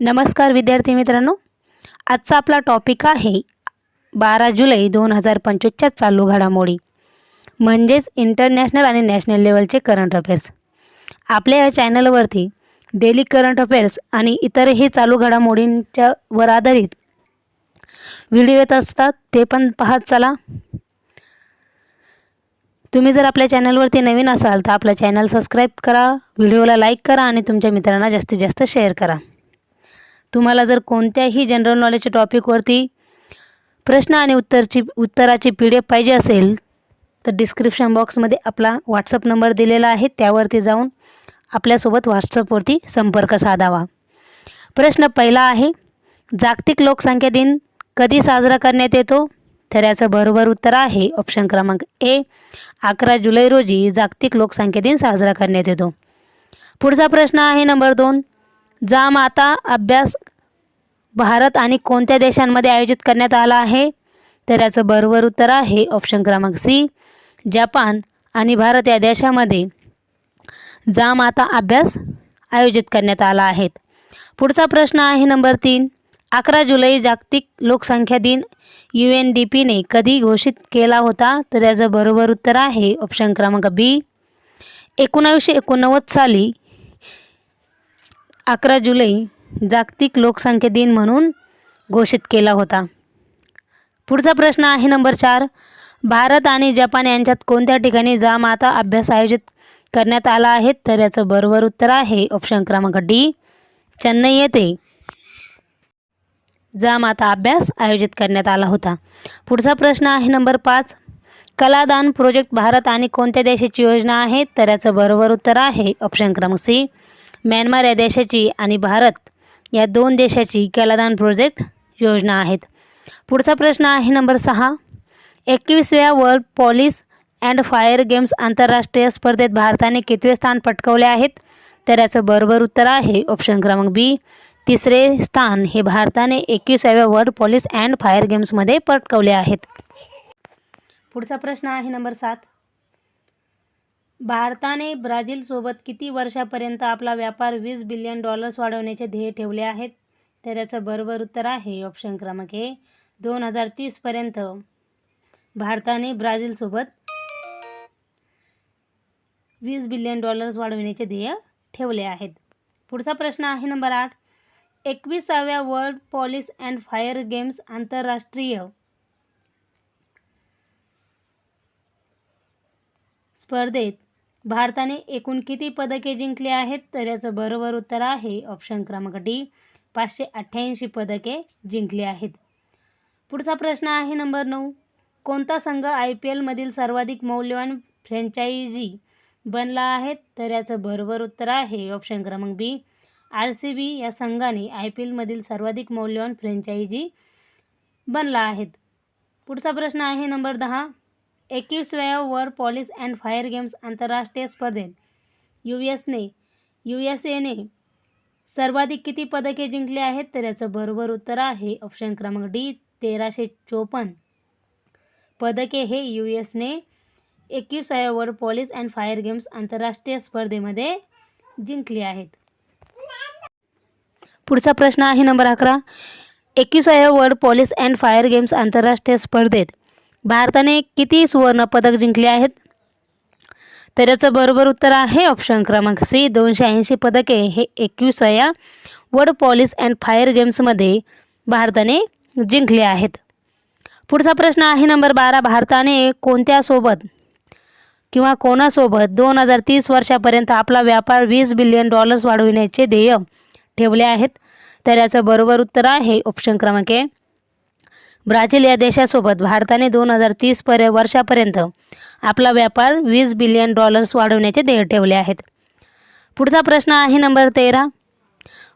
नमस्कार विद्यार्थी मित्रांनो. आजचा आपला टॉपिक आहे बारा जुलै दोन हजार पंचवीसच्या चालू घडामोडी म्हणजेच इंटरनॅशनल आणि नॅशनल लेवलचे करंट अफेअर्स आपल्या या चॅनलवरती डेली करंट अफेअर्स आणि इतरही चालू घडामोडींच्या वर आधारित व्हिडिओ येत असतात ते पण पाहत चला. तुम्ही जर आपल्या चॅनलवरती नवीन असाल तर आपलं चॅनल सबस्क्राईब करा व्हिडिओला लाईक करा आणि तुमच्या मित्रांना जास्तीत जास्त शेअर करा. तुम्हाला जर कोणत्याही जनरल नॉलेजच्या टॉपिकवरती प्रश्न आणि उत्तरची उत्तराची पी डी एफ पाहिजे असेल तर डिस्क्रिप्शन बॉक्समध्ये आपला व्हॉट्सअप नंबर दिलेला आहे. त्यावरती जाऊन आपल्यासोबत व्हॉट्सअपवरती संपर्क साधावा. प्रश्न पहिला आहे जागतिक लोकसंख्या दिन कधी साजरा करण्यात येतो? तर याचं बरोबर उत्तर आहे ऑप्शन क्रमांक ए अकरा जुलै रोजी जागतिक लोकसंख्या दिन साजरा करण्यात येतो. पुढचा प्रश्न आहे नंबर दोन जा माता अभ्यास भारत आणि कोणत्या देशांमध्ये आयोजित करण्यात आला आहे? तर याचं बरोबर उत्तर आहे ऑप्शन क्रमांक सी जपान. आणि भारत या देशामध्ये जाम आता अभ्यास आयोजित करण्यात आला आहेत पुढचा प्रश्न आहे नंबर तीन. अकरा जुलै जागतिक लोकसंख्या दिन यू एन डी पीने कधी घोषित केला होता? तर याचं बरोबर उत्तर आहे ऑप्शन क्रमांक बी एकोणावीसशे एकोणनव्वद साली अकरा जुलै जागतिक लोकसंख्या दिन म्हणून घोषित केला होता. पुढचा प्रश्न आहे नंबर चार. भारत आणि जपान यांच्यात कोणत्या ठिकाणी जा माता अभ्यास आयोजित करण्यात आला आहे? तर याचं बरोबर उत्तर आहे ऑप्शन क्रमांक डी चेन्नई येथे. जा माता अभ्यास आयोजित करण्यात आला होता. पुढचा प्रश्न आहे नंबर पाच. कलादान प्रोजेक्ट भारत आणि कोणत्या देशाची योजना आहे? तर याचं बरोबर उत्तर आहे ऑप्शन क्रमांक सी म्यानमार या देशाची आणि भारत. या दोन देशाची कलादान प्रोजेक्ट योजना आहेत. पुढचा प्रश्न आहे नंबर सहा. एकवीसव्या world police and fire games आंतरराष्ट्रीय स्पर्धेत भारताने कितवे स्थान पटकवले आहेत? तर याचं बरोबर उत्तर आहे ऑप्शन क्रमांक बी तिसरे स्थान हे भारताने एकविसाव्या वर्ल्ड पॉलिस अँड फायर गेम्समध्ये पटकवले आहेत. पुढचा प्रश्न आहे नंबर सात. भारताने ब्राझीलसोबत किती वर्षापर्यंत आपला व्यापार वीस बिलियन डॉलर्स वाढवण्याचे ध्येय ठेवले आहेत? तर याचं बरोबर उत्तर आहे ऑप्शन क्रमांक हे दोन हजार तीसपर्यंत भारताने ब्राझीलसोबत वीस बिलियन डॉलर्स वाढवण्याचे ध्येय ठेवले आहेत. पुढचा प्रश्न आहे नंबर आठ. एकविसाव्या world police and fire games आंतरराष्ट्रीय स्पर्धेत भारताने एकूण किती पदके जिंकली आहेत? तर याचं बरोबर उत्तर आहे ऑप्शन क्रमांक डी पाचशे अठ्ठ्याऐंशी पदके जिंकली आहेत. पुढचा प्रश्न आहे नंबर नऊ. कोणता संघ आय पी एलमधील सर्वाधिक मौल्यवान फ्रँचायझी बनला आहे? तर याचं बरोबर उत्तर आहे ऑप्शन क्रमांक बी आर सी बी या संघाने आय पी एलमधील सर्वाधिक मौल्यवान फ्रँचायझी बनला आहेत पुढचा प्रश्न आहे नंबर दहा. एकवीसव्या world police and fire games आंतरराष्ट्रीय स्पर्धेत. यू एसने यू एस एने सर्वाधिक किती पदके जिंकली आहेत तर याचं बरोबर उत्तर आहे ऑप्शन क्रमांक डी तेराशे चोपन्न. पदके हे यू एसने एकविसाव्या world police and fire games आंतरराष्ट्रीय स्पर्धेमध्ये जिंकली आहेत. पुढचा प्रश्न आहे नंबर अकरा. एकविसाव्या world police and fire games आंतरराष्ट्रीय स्पर्धेत. भारताने किती सुवर्ण पदक जिंकले आहेत? तर याचं बरोबर उत्तर आहे ऑप्शन क्रमांक सी दोनशे ऐंशी पदके. हे एकवीसव्या वर्ल्ड पॉलिस अँड फायर गेम्समध्ये भारताने जिंकले आहेत. पुढचा प्रश्न आहे नंबर बारा. भारताने कोणत्यासोबत किंवा कोणासोबत दोन हजार तीस वर्षापर्यंत आपला व्यापार वीस बिलियन डॉलर्स वाढविण्याचे ध्येय ठेवले आहेत? तर याचं बरोबर उत्तर आहे ऑप्शन क्रमांक ए. ब्राझील या देशासोबत भारताने दोन हजार तीस पर्य वर्षापर्यंत आपला व्यापार वीस बिलियन डॉलर्स वाढवण्याचे ध्येय ठेवले आहेत. पुढचा प्रश्न आहे नंबर तेरा.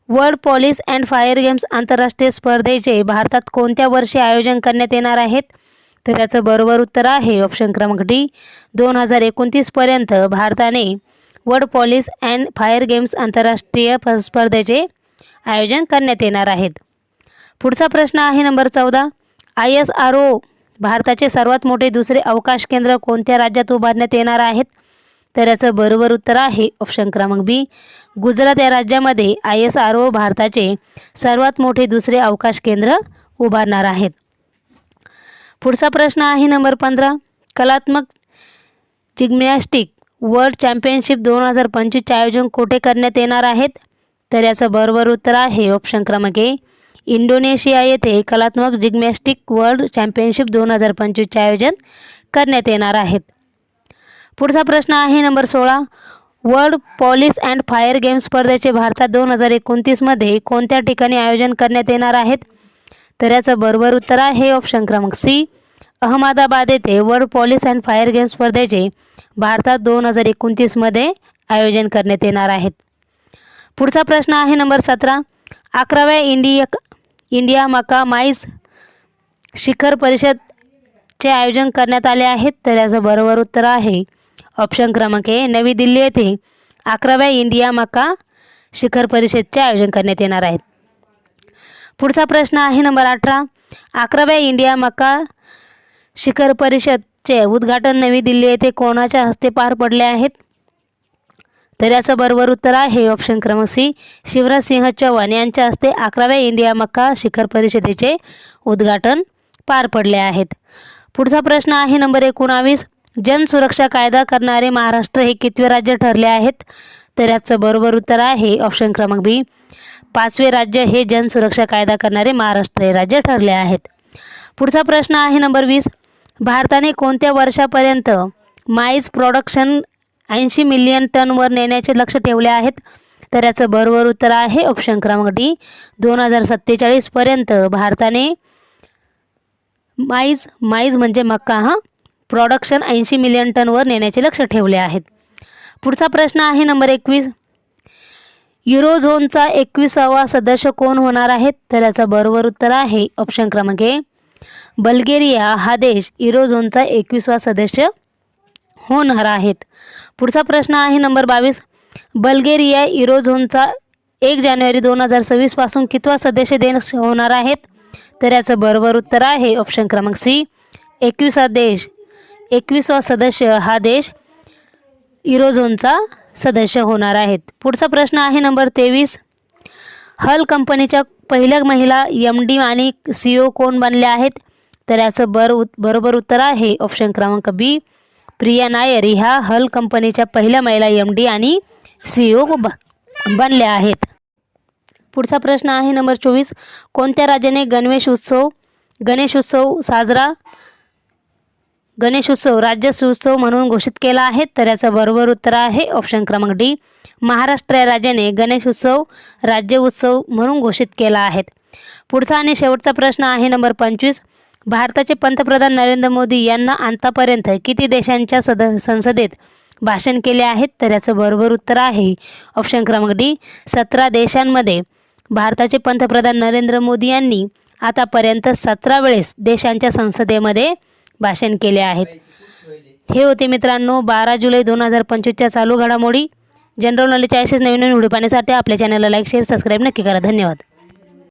World police and fire games आंतरराष्ट्रीय स्पर्धेचे भारतात कोणत्या वर्षी आयोजन करण्यात येणार आहेत? तर याचं बरोबर उत्तर आहे ऑप्शन क्रमांक डी. दोन हजार एकोणतीसपर्यंत भारताने world police and fire games आंतरराष्ट्रीय प स्पर्धेचे आयोजन करण्यात येणार आहेत. पुढचा प्रश्न आहे नंबर चौदा. आय एस आर ओ भारताचे सर्वात मोठे दुसरे अवकाश केंद्र कोणत्या राज्यात उभारण्यात येणार आहेत? तर याचं बरोबर उत्तर आहे ऑप्शन क्रमांक बी गुजरात या राज्यामध्ये आय एस आर ओ भारताचे सर्वात मोठे दुसरे अवकाश केंद्र उभारणार आहेत. पुढचा प्रश्न आहे नंबर पंधरा. कलात्मक जिम्नॅस्टिक वर्ल्ड चॅम्पियनशिप दोन हजार पंचवीसचे आयोजन कुठे करण्यात येणार आहेत? तर याचं बरोबर उत्तर आहे ऑप्शन क्रमांक ए इंडोनेशिया येथे कलात्मक जिम्नॅस्टिक वर्ल्ड चॅम्पियनशिप दोन हजार पंचवीसचे आयोजन करण्यात येणार आहेत. पुढचा प्रश्न आहे नंबर सोळा. World police and fire game स्पर्धेचे भारतात दोन हजार एकोणतीसमध्ये कोणत्या ठिकाणी आयोजन करण्यात येणार आहेत? तर याचं बरोबर उत्तर आहे ऑप्शन क्रमांक सी. अहमदाबाद येथे world police and fire game स्पर्धेचे भारतात दोन हजार एकोणतीसमध्ये आयोजन करण्यात येणार आहेत. पुढचा प्रश्न आहे नंबर सतरा. अकराव्या इंडिया इंडिया मका माईस शिखर परिषदचे आयोजन करण्यात आले आहेत तर याचं बरोबर उत्तर आहे. ऑप्शन क्रमांक ए नवी दिल्ली येथे अकराव्या इंडिया मका शिखर परिषदचे आयोजन करण्यात येणार आहेत पुढचा प्रश्न आहे नंबर अठरा. अकराव्या इंडिया मका शिखर परिषदचे उद्घाटन नवी दिल्ली येथे कोणाच्या हस्ते पार पडले आहेत? तर याचं बरोबर उत्तर आहे. ऑप्शन क्रमांक सी शिवराज सिंह चौहान यांच्या हस्ते अकराव्या इंडिया मक्का शिखर परिषदेचे उद्घाटन पार पडले आहेत. पुढचा प्रश्न आहे नंबर एकोणावीस. जनसुरक्षा कायदा करणारे महाराष्ट्र हे कितवे राज्य ठरले आहेत? तर याचं बरोबर उत्तर आहे ऑप्शन क्रमांक बी पाचवे राज्य हे जनसुरक्षा कायदा करणारे महाराष्ट्र हे राज्य ठरले आहेत. पुढचा प्रश्न आहे नंबर वीस. भारताने कोणत्या वर्षापर्यंत माईज प्रोडक्शन ऐंशी मिलियन टनवर नेण्याचे लक्ष ठेवले आहेत. तर याचं बरोबर उत्तर आहे ऑप्शन क्रमांक डी. दोन हजार सत्तेचाळीसपर्यंत भारताने माईज माईज म्हणजे मक्का हा? प्रॉडक्शन ऐंशी मिलियन टनवर नेण्याचे लक्ष ठेवले आहेत. पुढचा प्रश्न आहे नंबर एकवीस. युरोझोनचा एकविसावा सदस्य कोण होणार आहेत तर याचं बरोबर उत्तर आहे ऑप्शन क्रमांक ए. बल्गेरिया हा देश युरोझोनचा एकविसवा सदस्य होणार आहेत. पुढचा प्रश्न आहे नंबर बावीस. बल्गेरिया युरोझोनचा एक जानेवारी दोन हजार सव्वीसपासून कितवा सदस्य देश होणार आहेत? तर याचं बरोबर उत्तर आहे ऑप्शन क्रमांक सी एकवीसा देश. एकवीसवा सदस्य हा देश युरोझोनचा सदस्य होणार आहेत. पुढचा प्रश्न आहे नंबर तेवीस. हल कंपनीच्या पहिल्या महिला एम डी आणि सी ओ कोण बनल्या आहेत? तर याचं बर उत बरोबर उत्तर आहे ऑप्शन क्रमांक बी प्रिया नायर ह्या हल कंपनीच्या पहिल्या महिला एम डी आणि सी ओ ब बनल्या आहेत. पुढचा प्रश्न आहे नंबर चोवीस. कोणत्या राज्याने गणवेश उत्सव गणेश उत्सव साजरा गणेश उत्सव राज्य उत्सव म्हणून घोषित केला आहे? तर याचं बरोबर उत्तर आहे ऑप्शन क्रमांक डी महाराष्ट्र या राज्याने गणेश उत्सव राज्य उत्सव म्हणून घोषित केला आहे. पुढचा आणि शेवटचा प्रश्न आहे नंबर पंचवीस. भारताचे पंतप्रधान नरेंद्र मोदी यांना आतापर्यंत किती देशांच्या सद संसदेत भाषण केले आहेत तर याचं बरोबर उत्तर आहे. ऑप्शन क्रमांक डी सतरा देशांमध्ये भारताचे पंतप्रधान नरेंद्र मोदी यांनी आतापर्यंत सतरा वेळेस देशांच्या संसदेमध्ये भाषण केले आहेत. हे होते मित्रांनो बारा जुलै दोन हजार पंचवीसच्या चालू घडामोडी. जनरल नॉलेजच्या असेच नवीन नवीन व्हिडिओ पाहण्यासाठी आपल्या चॅनलला लाईक शेअर सबस्क्राईब नक्की करा. धन्यवाद.